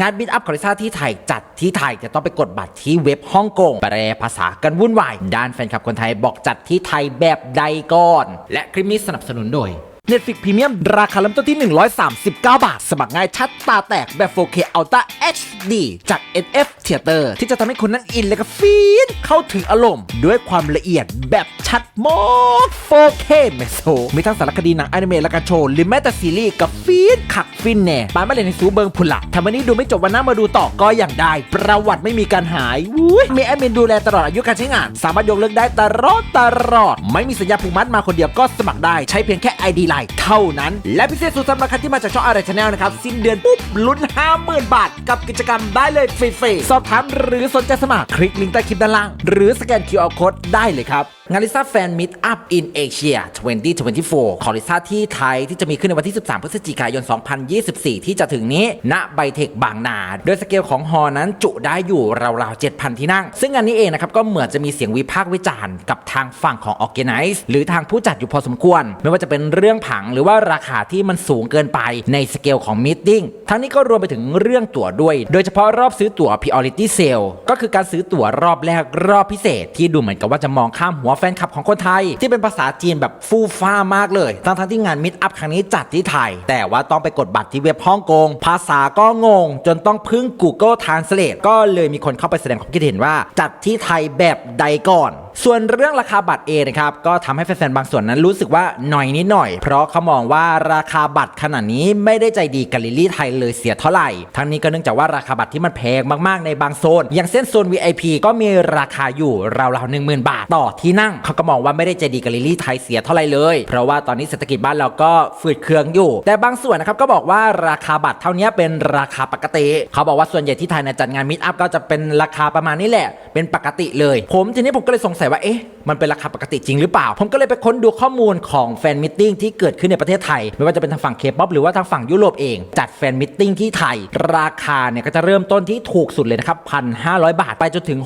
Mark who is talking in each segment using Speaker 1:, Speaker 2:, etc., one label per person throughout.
Speaker 1: งานบินอัพคอริซ่าที่ไทยจัดที่ไทยจะต้องไปกดบัตรที่เว็บฮ่องกงแปลภาษากันวุ่นวาย ด้านแฟนคลับคนไทยบอกจัดที่ไทยแบบใดก่อน และคลิปนี้สนับสนุนโดย Netflix Premium ราคาเริ่มต้นที่ 139 บาท สมัครง่ายชัดตาแตกแบบ 4K Ultra HD จาก NF Theater ที่จะทำให้คุณนั้นอินและก็ฟีนเข้าถึงอารมณ์ ด้วยความละเอียดแบบชัดมาก 4K เมโซมีทั้งสารคดีหนังอนิเมะและการโชว์หรือแม้แต่ซีรีส์กับฟีนขักฟินแน่ปานมาเลยในซูเบิงพุนละทำวันนี้ดูไม่จบวันหน้ามาดูต่อก็อย่างได้ ประวัติไม่มีการหายวุ้ยมีแอดมินดูแลตลอดอายุการใช้งาน สามารถยกเลิกได้ตลอดตลอด ไม่มีสัญญาผูกมัดมาคนเดียวก็สมัครได้ใช้เพียงแค่ ID ได้เท่านั้น และพิเศษสุดสำหรับใครที่มาจากช่องอะไรชาแนลนะครับ สิ้นเดือนปุ๊บลุ้น 50,000 บาท กับกิจกรรมได้เลยฟรีๆ สอบถามหรือสนใจสมัครคลิกลิงก์ใต้คลิปด้านล่าง หรือสแกน QR Code ได้เลยครับ งานลิซ่าแฟนมิตอัพอินเอเชีย2024 ของลิซ่าที่ไทยที่จะมีขึ้นในวันที่ 13 พฤศจิกายน 2024 ที่จะถึงนี้ ณไบเทคบางนา โดยสเกลของฮอนั้นจุได้อยู่ราวๆ 7,000 ที่นั่ง ซึ่งงานนี้เองนะครับ ก็เหมือนจะมีเสียงวิพากษ์วิจารณ์กับทางฝั่งของ Organize หรือทางผู้จัดอยู่พอสมควร ไม่ว่าจะเป็นเรื่องผังหรือว่าราคาที่มันสูงเกินไปในสเกลของมิ e ทั้งนี้ก็รวมไปถึงเรื่องตั๋วด้วย โดยเฉพาะรอบซื้อตั๋ว Priority Sale ก็คือการซื้อตั๋วรอบแรกรอบพิเศษ ที่ดูเหมือนกับว่าจะมองข้ามหัวแฟนคลับของคนไทย ที่เป็นภาษาจีนแบบฟู่ฟ้ามากเลยทั้งทั้งที่งานมิ e อัพครั้งนี้จัดที่ไทย แต่ว่าต้องไปกดบัตรที่เว็บฮ่องกง ภาษาก็งง จนต้องพึ่ง Google Translate ก็เลยมีคนเข้าไปแสดงความคิดเห็นว่า จัดที่ไทยแบบใดก่อน ส่วนเรื่องราคาบัตรเองนะครับก็ทำให้แฟนๆบางส่วนนั้นรู้สึกว่าหน่อยนิดหน่อย เพราะเขามองว่าราคาบัตรขนาดนี้ไม่ได้ใจดีกับลิลี่ไทยเลยเสียเท่าไหร่ ทั้งนี้ก็เนื่องจากว่าราคาบัตรที่มันแพงมากๆในบางโซน อย่างเส้นโซน VIP ก็มีราคาอยู่ราวๆหนึ่งหมื่นบาทต่อที่นั่งเขาก็มองว่าไม่ได้ใจดีกับลิลี่ไทยเสียเท่าไหร่เลย เพราะว่าตอนนี้เศรษฐกิจบ้านเราก็ฝืดเคืองอยู่ แต่บางส่วนนะครับก็บอกว่าราคาบัตรเท่านี้เป็นราคาปกติ เขาบอกว่าส่วนใหญ่ที่ไทยเนี่ยจัดงานมิตอัพก็จะเป็นราคาประมาณนี้แหละเป็นปกติเลย ผมทีนี้ผมก็เลยสงสัยว่าเอ๊ะมันเป็นราคาปกติจริงหรือเปล่า ผมก็เลยไปค้นดูข้อมูลของแฟนมิทติ้งที่เกิดขึ้นในประเทศไทย ไม่ว่าจะเป็นทางฝั่งเคป๊อปหรือว่าทางฝั่งยุโรปเอง จัดแฟนมิทติ้งที่ไทย ราคาเนี่ยก็จะเริ่มต้นที่ถูกสุดเลยนะครับ1,500 บาทไปจนถึง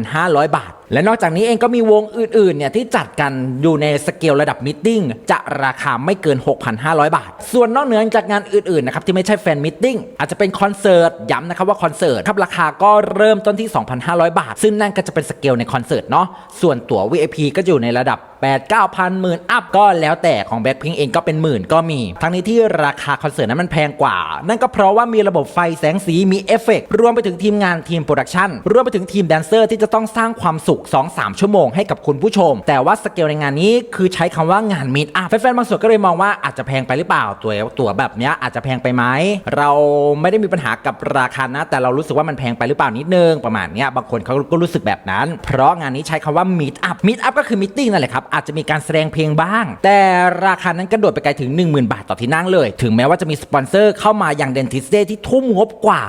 Speaker 1: 6,500 บาท และนอกจากนี้เองก็มีวงอื่นๆเนี่ยที่จัดกันอยู่ในสเกลระดับมิทติ้งจะราคาไม่เกิน 6,500 บาท ส่วนนอกเหนือจากงานอื่นๆนะครับที่ไม่ใช่แฟนมิทติ้งอาจจะเป็นคอนเสิร์ตย้ำนะครับว่าคอนเสิร์ตครับราคาก็เริ่มต้นที่ 2,500 บาท ซึ่งนั่นก็จะเป็นสเกลในคอนเสิร์ตเนาะส่วนตั๋ว VIP ก็อยู่ในระดับ 8 9 พันหมื่นอัพก็แล้วแต่ของแบ็คพิงเองก็เป็นหมื่นก็มี ทั้งนี้ที่ราคาคอนเสิร์ตนั้นมันแพงกว่า นั่นก็เพราะว่ามีระบบไฟแสงสีมีเอฟเฟกต์รวมไปถึงทีมงานทีมโปรดักชันรวมไปถึงทีมแดนเซอร์ที่จะต้องสร้างความสุข 2-3 ชั่วโมงให้กับคุณผู้ชม แต่ว่าสเกลในงานนี้คือใช้คำว่างานมีดอัพแฟนๆบางส่วนก็เลยมองว่าอาจจะแพงไปหรือเปล่าตัวตัวแบบเนี้ยอาจจะแพงไปไหมเราไม่ได้มีปัญหากับราคานะ แต่เรารู้สึกว่ามันแพงไปหรือเปล่านิดนึงประมาณนี้บางคนเขาก็รู้สึกแบบนั้น เพราะงานนี้ใช้คำว่า meet up meet up ก็คือ meeting นั่นแหละครับอาจจะมีการแสดงเพลงบ้าง แต่ราคานั้นกระโดดไปไกลถึง 10,000 บาทต่อที่นั่งเลย ถึงแม้ว่าจะมีสปอนเซอร์เข้ามาอย่าง Dentist Day ที่ทุ่มงบกว่า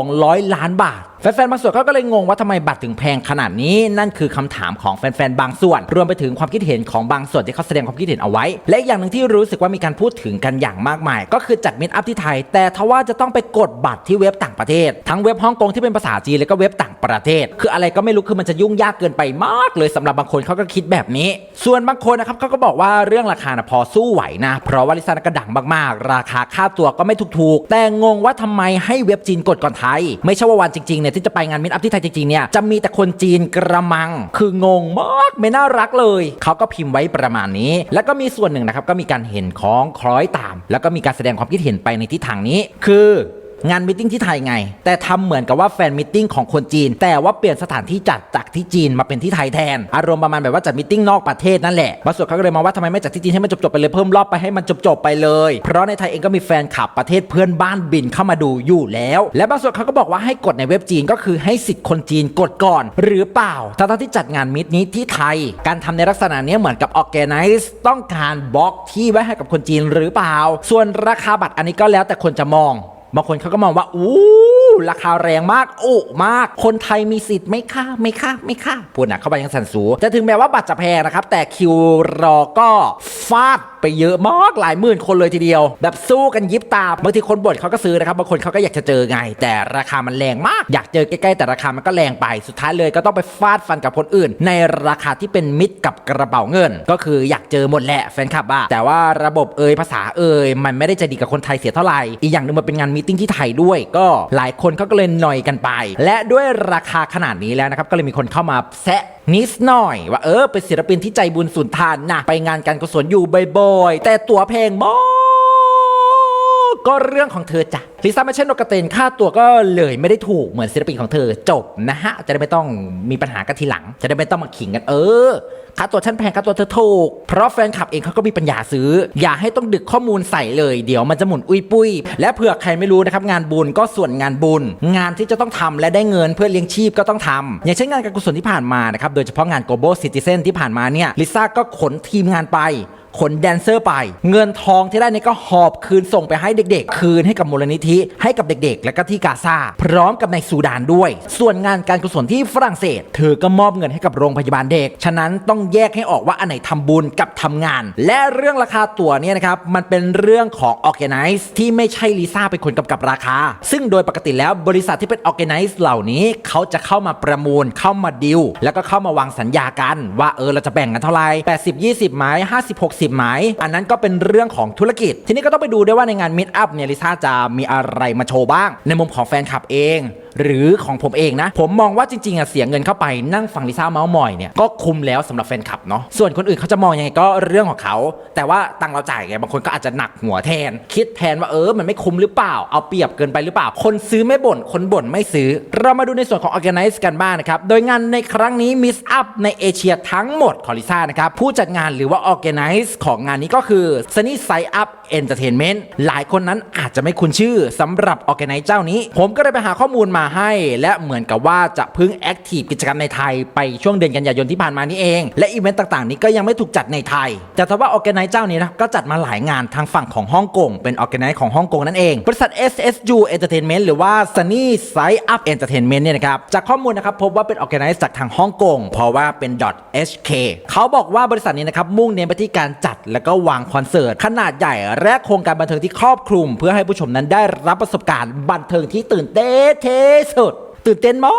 Speaker 1: 200 ล้านบาทแฟนๆบางส่วนก็เลยงงว่าทำไมบัตรถึงแพงขนาดนี้นั่นคือคำถามของแฟนๆบางส่วน รวมไปถึงความคิดเห็นของบางส่วนที่เขาแสดงความคิดเห็นเอาไว้ และอย่างหนึ่งที่รู้สึกว่ามีการพูดถึงกันอย่างมากมาย ก็คือจัดมิตอัพที่ไทย แต่ทว่าจะต้องไปกดบัตรที่เว็บต่างประเทศ ทั้งเว็บฮ่องกงที่เป็นภาษาจีนแล้วก็เว็บต่าง ประเทศ คืออะไรก็ไม่รู้คือมันจะยุ่งยากเกินไปมากเลยสำหรับบางคนเขาก็คิดแบบนี้ ส่วนบางคนนะครับเขาก็บอกว่าเรื่องราคานะพอสู้ไหวนะ เพราะว่าลิซ่านะก็ดังมากๆ ราคาค่าตัวก็ไม่ถูกๆ แต่งงว่าทำไมให้เว็บจีนกดก่อนไทย ไม่ใช่ว่าวันจริงๆเนี่ยที่จะไปงานมิตอัพที่ไทยจริงๆเนี่ยจะมีแต่คนจีนกระมัง คืองงมากไม่น่ารักเลยเขาก็พิมพ์ไว้ประมาณนี้ แล้วก็มีส่วนหนึ่งนะครับก็มีการเห็นของคล้อยตาม แล้วก็มีการแสดงความคิดเห็นไปในทิศทางนี้ คือ งานมิทติ้งที่ไทยไง แต่ทำเหมือนกับว่าแฟนมิทติ้งของคนจีน แต่ว่าเปลี่ยนสถานที่จัดจากที่จีนมาเป็นที่ไทยแทน อารมณ์ประมาณแบบว่าจัดมิทติ้งนอกประเทศนั่นแหละบางส่วนเขาก็เลยมองว่าทำไมไม่จัดที่จีนให้มันจบๆไปเลยเพิ่มรอบไปให้มันจบๆไปเลย เพราะในไทยเองก็มีแฟนคลับประเทศเพื่อนบ้านบินเข้ามาดูอยู่แล้ว และบางส่วนเขาก็บอกว่าให้กดในเว็บจีนก็คือให้สิทธิ์คนจีนกดก่อน หรือเปล่าทั้งที่จัดงานมิตนี้ที่ไทย การทำในลักษณะนี้เหมือนกับ Organize ต้องการบล็อกที่ไว้ให้กับคนจีนหรือเปล่า ส่วนราคาบัตรอันนี้ก็แล้วแต่คนจะมอง บางคนเขาก็มองว่าอู้ราคาแรงมากโอ้มาก คนไทยมีสิทธิ์ไหม่ค่าไม่ค่าไม่ค่าพูดหนักเข้าไปยังสันสูจะถึงแม้ว่าบัตรจะแพงนะครับ แต่คิวรอก็ฟาดไปเยอะมากหลายหมื่นคนเลยทีเดียว แบบสู้กันยิบตาบางทีคนบ่นเขาก็ซื้อนะครับบางคนเขาก็อยากจะเจอไง แต่ราคามันแรงมาก อยากเจอใกล้ๆแต่ราคามันก็แรงไปสุดท้ายเลยก็ต้องไปฟาดฟันกับคนอื่น ในราคาที่เป็นมิตรกับกระเป๋าเงิน ก็คืออยากเจอหมดแหละแฟนคลับอะแต่ว่าระบบเอ่ยภาษาเอ่ยมันไม่ได้จะดีกับคนไทยเสียเท่าไหร่อีกอย่างหนึ่งมันเป็นงานมีติ้งที่ไทยด้วย ก็หลายคนเขาก็เลยหน่อยกันไป และด้วยราคาขนาดนี้แล้วนะครับก็เลยมีคนเข้ามาแซะ นิดหน่อย ว่าเออเป็นศิลปินที่ใจบุญสุนทานนะไปงานการกุศลอยู่บ่อยๆแต่ตั๋วแพงมาก ก็เรื่องของเธอจ้ะลิซ่าไม่ใช่นกกระเตนค่าตัวก็เลยไม่ได้ถูกเหมือนศิลปินของเธอจบนะฮะ จะได้ไม่ต้องมีปัญหากันทีหลัง จะได้ไม่ต้องมาขิงกันเออค่าตัวฉันแพงค่าตัวเธอถูก เพราะแฟนคลับเองเขาก็มีปัญญาซื้อ อย่าให้ต้องดึกข้อมูลใส่เลย เดี๋ยวมันจะหมุนอุ้ยปุ้ย และเผื่อใครไม่รู้นะครับงานบุญก็ส่วนงานบุญ งานที่จะต้องทำและได้เงินเพื่อเลี้ยงชีพก็ต้องทำอย่างเช่นงานการกุศลที่ผ่านมานะครับโดยเฉพาะงาน Global Citizen ที่ผ่านมาเนี่ยลิซ่าก็ขนทีมงานไป ขนแดนเซอร์ไป เงินทองที่ได้นี่ก็หอบคืนส่งไปให้เด็กๆ คืนให้กับมูลนิธิ ให้กับเด็กๆ และก็ที่กาซาพร้อมกับในซูดานด้วย ส่วนงานการกุศลที่ฝรั่งเศส เธอก็มอบเงินให้กับโรงพยาบาลเด็ก ฉะนั้นต้องแยกให้ออกว่าอันไหนทำบุญกับทำงาน และเรื่องราคาตั๋วเนี่ยนะครับมันเป็นเรื่องของ Organize ที่ไม่ใช่ลิซ่าเป็นคนกำกับราคา ซึ่งโดยปกติแล้วบริษัทที่เป็น Organize เหล่านี้เขาจะเข้ามาประมูลเข้ามาดิวแล้วก็เข้ามาวางสัญญากัน ว่าเออเราจะแบ่งกันเท่าไหร่80 20ไหม50 60ไหมอันนั้นก็เป็นเรื่องของธุรกิจ ทีนี้ก็ต้องไปดูด้วยว่าในงานมิตอัพเนี่ยลิซ่าจะมีอะไรมาโชว์บ้าง ในมุมของแฟนคลับเอง หรือของผมเองนะ ผมมองว่าจริงๆอะเสียเงินเข้าไปนั่งฟังลิซ่าเมาส์มอยเนี่ยก็คุ้มแล้วสำหรับแฟนคลับเนาะส่วนคนอื่นเขาจะมองยังไงก็เรื่องของเขา แต่ว่าตังเราจ่ายไงบางคนก็อาจจะหนักหัวแทน คิดแทนว่าเออมันไม่คุ้มหรือเปล่า เอาเปรียบเกินไปหรือเปล่า คนซื้อไม่บ่นคนบ่นไม่ซื้อ เรามาดูในส่วนของ Organize กันบ้างนะครับโดยงานในครั้งนี้ Miss Up ในเอเชียทั้งหมดของลิซ่านะครับผู้จัดงานหรือว่า Organize ของงานนี้ก็คือ Sunny Side Up Entertainment หลายคนนั้นอาจจะไม่คุ้นชื่อสำหรับ Organize เจ้านี้ ผมก็เลยไปหาข้อมูลมาให้และเหมือนกับว่าจะพิ่งแอคทีฟกิจกรรมในไทยไปช่วงเดือนกันยายนที่ผ่านมานี่เอง และอีเวนต์ต่างๆ นี้ก็ยังไม่ถูกจัดในไทย แต่ถ้าว่า Organize เจ้านี้นะก็จัดมาหลายงานทางฝั่งของฮ่องกงเป็น Organize ของฮ่องกงนั่นเองบริษัท SSU Entertainment หรือว่า Sunny Side Up Entertainment เนี่ยนะครับจากข้อมูลนะครับพบว่าเป็น Organize จากทางฮ่องกงเพราะว่าเป็น .hk เขาบอกว่าบริษัทนี้นะครับมุ่งเน้นไปที่การจัดและก็วางคอนเสิร์ตขนาดใหญ่และโครงการบันเทิงที่ครอบคลุม เพื่อให้ผู้ชมนั้นได้รับประสบการณ์บันเทิงที่ตื่นเต้นที่สุด ตื่นเต้นมา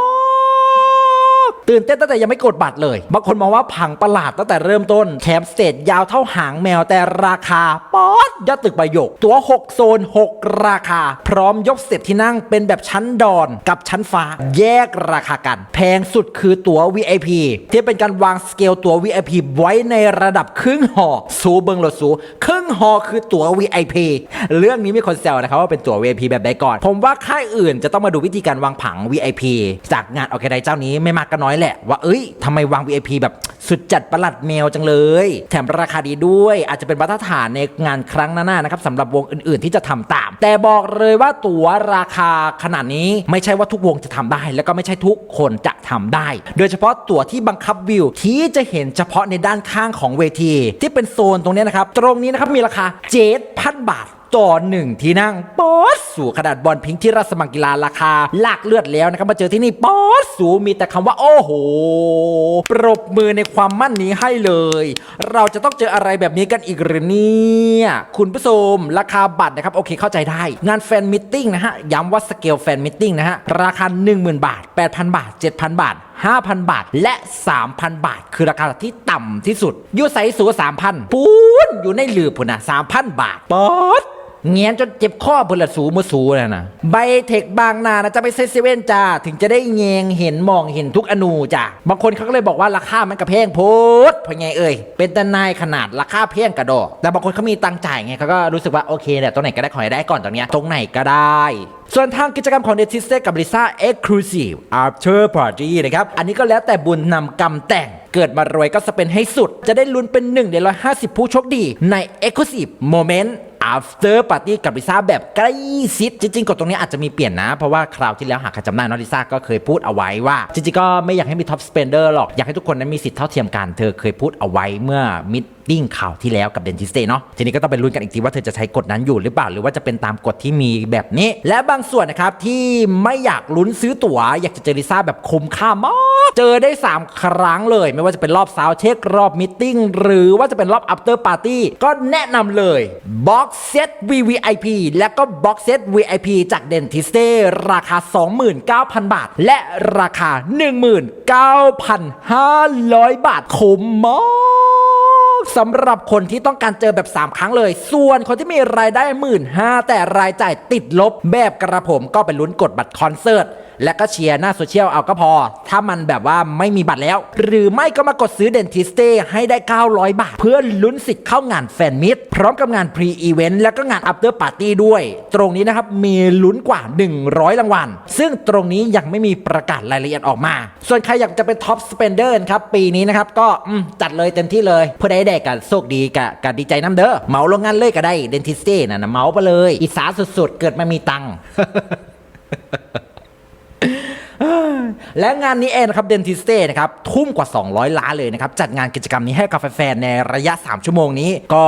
Speaker 1: กตื่นเต้นตั้งแต่ยังไม่กดบัตรเลย บางคนมองว่าผังประหลาดตั้งแต่เริ่มต้นแคมสเตจยาวเท่าหางแมวแต่ราคาป๊อด ยอดตึกใบหยกตั๋ว 6 โซน 6 ราคา พร้อมยกเสเตจที่นั่งเป็นแบบชั้นดอนกับชั้นฟ้า แยกราคากัน แพงสุดคือตั๋ว VIP ที่เป็นการวางสเกลตั๋ว VIP ไว้ในระดับครึ่งหอ สูเบิงโลดสูครึ่งหอคือตั๋ว VIP เรื่องนี้มีคนแซวนะครับว่าเป็นตั๋ว VIP แบบใดก่อน ผมว่าค่ายอื่นจะต้องมาดูวิธีการวางผัง VIP จากงานออแกไนเจ้านี้ไม่มากก็น้อยแหละว่าเอ้ยทำไมวาง VIP แบบ สุดจัดประหลัดแมวจังเลย แถมราคาดีด้วย อาจจะเป็นมาตรฐานในงานครั้งหน้าๆนะครับสำหรับวงอื่นๆ ที่จะทำตาม แต่บอกเลยว่าตั๋วราคาขนาดนี้ไม่ใช่ว่าทุกวงจะทำได้ แล้วก็ไม่ใช่ทุกคนจะทำได้ โดยเฉพาะตั๋วที่บังคับวิวที่จะเห็นเฉพาะในด้านข้างของเวที ที่เป็นโซนตรงนี้นะครับตรงนี้นะครับมีราคาเจ็ดพันบาท ต่อหนึ่งที่นั่งป๊อดสูขนาดบอลพิงค์ที่ราชสมังกีฬาราคาหลักเลือดแล้วนะครับมาเจอที่นี่ป๊อดสูมีแต่คำว่าโอ้โห ปรบมือในความมั่นนี้ให้เลย เราจะต้องเจออะไรแบบนี้กันอีกหรือเนี่ยคุณผู้ชมราคาบัตรนะครับโอเคเข้าใจได้ งานแฟนมิทติ้งนะฮะย้ำว่าสเกลแฟนมิทติ้งนะฮะราคา 10,000 บาท 8,000 บาท 7,000 บาท5,000 บาทและ 3,000 บาท คือราคาที่ต่ำที่สุดอยูไซสู3,000ปูนอยู่ในหลืบพุ่นนะ3,000 บาทป๊อด เงียนจนเจ็บข้อพุ่นละสูมือสูเลยนะใบเทคบางนานะจะไปเซเซเว่นจ้า ถึงจะได้เงงเห็นมองเห็นทุกอนูจ้าบางคนเขาก็เลยบอกว่าราคามันกระเพงโพดเพราะไงเอ่ยเป็นตนายขนาดราคาเพงกระดอกแต่บางคนเขามีตังจ่ายไงเขาก็รู้สึกว่าโอเคเนี่ยตรงไหนก็ได้ขอให้ได้ก่อนตรงเนี้ยตรงไหนก็ได้ส่วนทางกิจกรรมของเดทิสเตกับลิซ่า Exclusive After Party นะครับ อันนี้ก็แล้วแต่บุญนำกรรมแต่ง เกิดมารวยก็สเปนให้สุด จะได้ลุ้นเป็นหนึ่งใน150 ผู้โชคดีใน Exclusive Moment after party กับลิซ่าแบบใกล้ชิดจริง ๆกฎตรงนี้อาจจะมีเปลี่ยนนะ เพราะว่าคราวที่แล้วหากใครจำได้นอะลิซ่าก็เคยพูดเอาไว้ว่า จริงๆก็ไม่อยากให้มีท็อปสเปนเดอร์หรอก อยากให้ทุกคนนั้นมีสิทธิ์เท่าเทียมกัน เธอเคยพูดเอาไว้เมื่อมิดดิ้งข่าวที่แล้วกับเดนทิสเต้เนาะทีนี้ก็ต้องไปลุ้นกันอีกทีว่าเธอจะใช้กฎนั้นอยู่หรือเปล่าหรือว่าจะเป็นตามกฎที่มีแบบนี้ และบางส่วนนะครับที่ไม่อยากลุ้นซื้อตั๋วอยากจะเจอลิซ่าแบบคุ้มค่ามาก เจอได้ 3 ครั้งเลย ไม่ว่าจะเป็นรอบซาวเช็ครอบมิทติ้งหรือว่าจะเป็นรอบ after party ก็แนะนำเลย Box Set VVIP และก็ Box Set VIP จาก Dentiste ราคา 29,000 บาท และราคา 19,500 บาทคุ้มมากสำหรับคนที่ต้องการเจอแบบ 3 ครั้งเลย ส่วนคนที่มีรายได้หมื่นห้าแต่รายจ่ายติดลบแบบกระผมก็ไปลุ้นกดบัตรคอนเสิร์ต และก็เชียร์หน้าโซเชียลเอาก็พอ ถ้ามันแบบว่าไม่มีบัตรแล้ว หรือไม่ก็มากดซื้อเดนทิสเต้ให้ได้ 900 บาท เพื่อลุ้นสิทธิ์เข้างานแฟนมิตพร้อมกับงานพรีอีเวนต์และก็งานอัปเดตปาร์ตี้ด้วย ตรงนี้นะครับมีลุ้นกว่า 100 รางวัล ซึ่งตรงนี้ยังไม่มีประกาศรายละเอียดออกมา ส่วนใครอยากจะเป็นท็อปสเปนเดอร์ครับปีนี้นะครับก็จัดเลยเต็มที่เลยเพื่อได้แดกกันโชคดีกับกับดีใจน้ำเด้อเหมาโรงงานเลยก็ได้เดนทิสเต้นะนะเหมาไปเลยอีสาสุดๆ เกิดมามีตังค์ และงานนี้เองนะครับเดนทิสเต้นะครับทุ่มกว่า 200 ล้านเลยนะครับจัดงานกิจกรรมนี้ให้กับแฟนๆในระยะ 3 ชั่วโมงนี้ ก็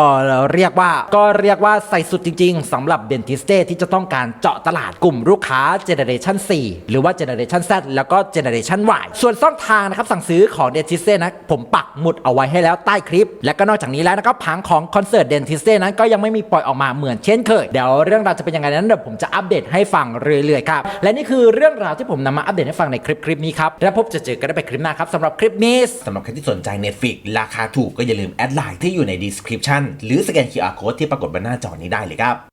Speaker 1: เรียกว่าก็เรียกว่าใส่สุดจริง ๆสำหรับเดนทิสเต้ที่จะต้องการเจาะตลาดกลุ่มลูกค้าเจเนเรชัน4หรือว่าเจเนเรชัน Z แล้วก็เจเนเรชัน Y ส่วนช่องทางนะครับสั่งซื้อของเดนทิสเต้นะผมปักหมุดเอาไว้ให้แล้วใต้คลิป และก็นอกจากนี้แล้วนะครับผังของคอนเสิร์ตเดนทิสเต้นั้นก็ยังไม่มีปล่อยออกมาเหมือนเช่นเคยเดี๋ยวเรื่องราวจะเป็นยังไงนั้นเดี๋ยวผมจะอัปเดตให้ฟังเรื่อยๆครับและนี่คือเรื่องราวที่ผมนำมาอัปเดตให้ฟังในคลิปลิปนี้ครับ และพบจะเจอกันได้ไปคลิปหน้าครับสำหรับคลิปนี้
Speaker 2: สำหรับใครที่สนใจ Netflix ราคาถูกก็อย่าลืมแอดไลน์ที่อยู่ใน description หรือสแกน QR code ที่ปรากฏบนหน้าจอนี้ได้เลยครับ